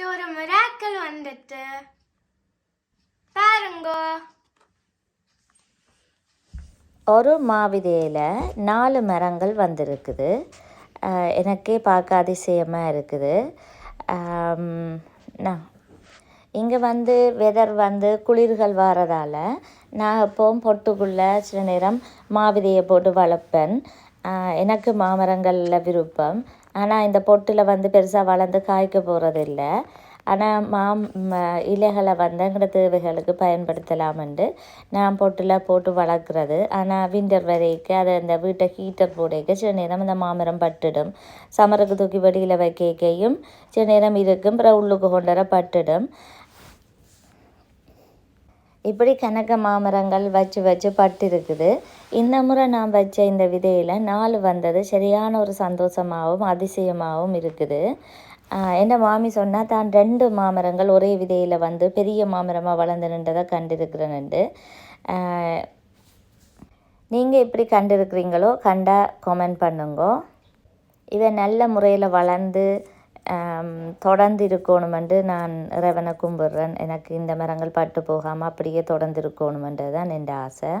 என்கிட்ட ஒரு மிராக்கள் வந்துட்டு. பாருங்க. ஒரு மாவிதையில் நாலு மரங்கள் வந்திருக்குது. எனக்கே பார்க்க அதிசயமாக இருக்குது. நான் இங்கே வந்து வெதர் வந்து குளிர்கள் வாரதால் நான் எப்போவும் பொட்டுக்குள்ளே சில நேரம் மாவிதையை போட்டு வளர்ப்பேன். எனக்கு மாமரங்களில் விருப்பம். ஆனால் இந்த பொட்டில் வந்து பெருசாக வளர்ந்து காய்க்க போகிறதில்ல ஆனால் மாம் இலைகளை வந்து எங்களோட தேவைகளுக்கு பயன்படுத்தலாம்ண்டு. நான் பொட்டில் போட்டு வளர்க்குறது. ஆனால் விண்டர் வரைக்கும் அதை இந்த வீட்டை ஹீட்டர் போடைக்க சில நேரம் இந்த மாமரம் பட்டுடும். சமருக்கு தூக்கி வெளியில் வைக்கையும் சில நேரம் இருக்கும். அப்புறம் உள்ளுக்கு கொண்டு வர பட்டுடும். இப்படி கணக்க மாமரங்கள் வச்சு வச்சு பட்டு இருக்குது இந்த முறை நான் வச்ச இந்த விதையில் நாலு வந்தது. சரியான ஒரு சந்தோஷமாகவும் அதிசயமாகவும் இருக்குது. என்ன மாமி சொன்னால் தான் ரெண்டு மாமரங்கள் ஒரே விதையில் வந்து பெரிய மாமரமாக வளர்ந்து நின்றதை கண்டிருக்கிறேன்ண்டு நீங்கள் எப்படி கண்டிருக்கிறீங்களோ கண்டா கமெண்ட் பண்ணுங்க. இதை நல்ல முறையில் வளர்ந்து தொடர்ந்து இருக்கணுமென்று நான் இறைவனை கும்பிட்றேன். எனக்கு இந்த மரங்கள் பட்டு போகாமல் அப்படியே தொடர்ந்து இருக்கணுமென்றது தான் என் ஆசை.